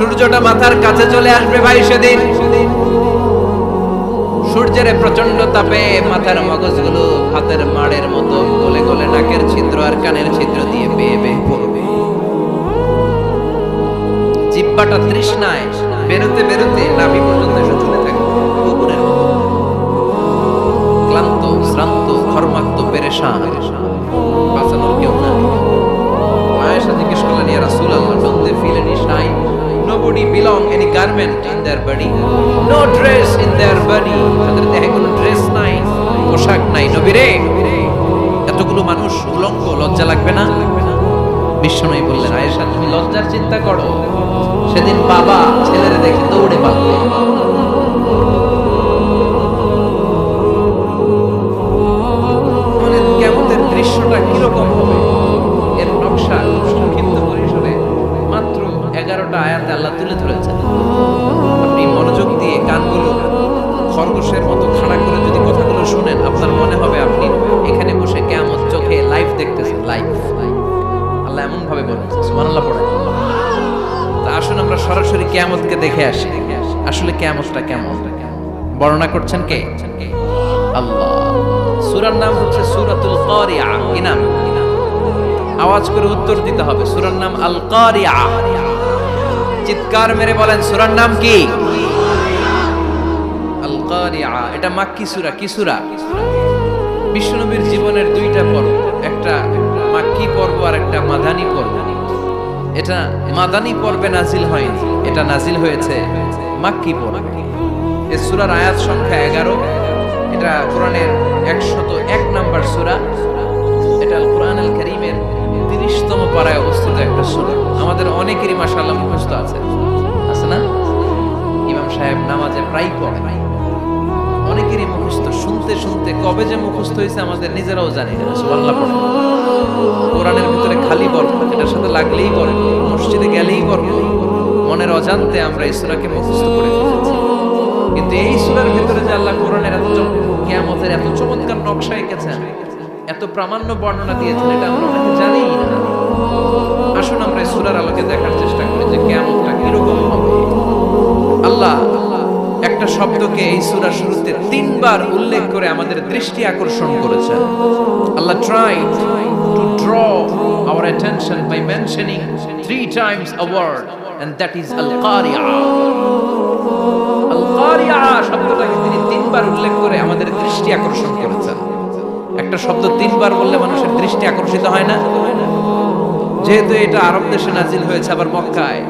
সূর্যটা মাথার কাছে চলে আসবে ভাই সেদিন। সূর্যের প্রচণ্ড তাপে মাথার মগজগুলো হাতের মাড়ের মতো গলে গলে নাকের ছিদ্র আর কানের ছিদ্র দিয়ে বেয়ে বেয়ে পড়বে। জিব্বাটা তৃষ্ণায় বেরোতে বেরোতে নামি পর্যন্ত এসে belong in their body. No dress in their body. তাদের দেহে কোনো ড্রেস নাই, পোশাক নাই। নবীরে এতগুলো মানুষ উলঙ্গ, লজ্জা লাগবে না? বিশ্বনবী বললেন, আয়েশা, তুমি লজ্জার চিন্তা করো। সেদিন বাবা ছেলেরা দেখে দৌড়ে পালাবে। এগারোটা আয়াত আল্লাহ তুলে ধরেছেন। আপনি মনোযোগ দিয়ে কানগুলো খরগোশের মতো খাড়া করে যদি কথাগুলো শুনেন, আপনার মনে হবে আপনি এখানে বসে কেমন চোখে লাইভ দেখতেছেন লাইভ আল্লাহ এমন ভাবে বলছেন সুবহানাল্লাহ পড়ে তা আসুন আমরা সরাসরি কেয়ামতকে দেখে আসি। আসলে কেয়ামতটা কেমন? বর্ণনা করছেন কে? আল্লাহ। সুরার নাম হচ্ছে সূরাতুল কারিয়া, কি নাম? আওয়াজ করে উত্তর দিতে হবে। সূরার নাম আল কারিয়া। চিৎকার মেরে বলেন, সূরার নাম কি? এটা মাক্কি সূরা, কি সূরা? বিশ্বনবীর জীবনের দুইটা পর্ব, একটা মাক্কি পর্ব আর একটা মাদানী পর্ব। এটা মাদানী পর্বে নাজিল হয়নি, এটা নাজিল হয়েছে মাক্কি পর্বে। এ সূরার আয়াত সংখ্যা এগারো, এটা কোরআনের একশত এক নাম্বার সূরা। আমাদের অনেকেরই মাশাআল্লাহ মুখস্থ আছে। আছে না? ইমাম সাহেব নামাজে প্রায় পড়ে। অনেকেরই মুখস্থ শুনতে শুনতে কবে যে মুখস্থ হয়েছে আমাদের নিজেরাও জানি না। কোরআনের ভিতরে খালি বর্গ এটার সাথে লাগলেই বর্গ মসজিদে গেলেই বর্গ মনের অজান্তে আমরা এই মুখস্থ করে কিন্তু এই সূরার ভিতরে যে আল্লাহ কোরআনের এত কিয়ামতের এত চমৎকার নকশা এঁকেছেন, এত প্রামাণ্য বর্ণনা দিয়েছেন, এটা আমরা জানিই না। আসুন, আমরা সুরার আলোকে দেখার চেষ্টা করি যে কেমনটা কীরকম হবে। আল্লাহ একটা শব্দকে এই সূরা শুরুতে তিনবার উল্লেখ করে আমাদের দৃষ্টি আকর্ষণ করেছে আল্লাহ try to draw our attention by mentioning three times a word, and that is al-qari'ah আল-কারিয়া শব্দটাকে তিনি তিনবার উল্লেখ করে আমাদের দৃষ্টি আকর্ষণ করেছেন। একটা শব্দ তিনবার বললে মানুষের দৃষ্টি আকর্ষিত হয় না? যেহেতু এটা আরব দেশে নাজিল হয়েছে আবার মক্কায়।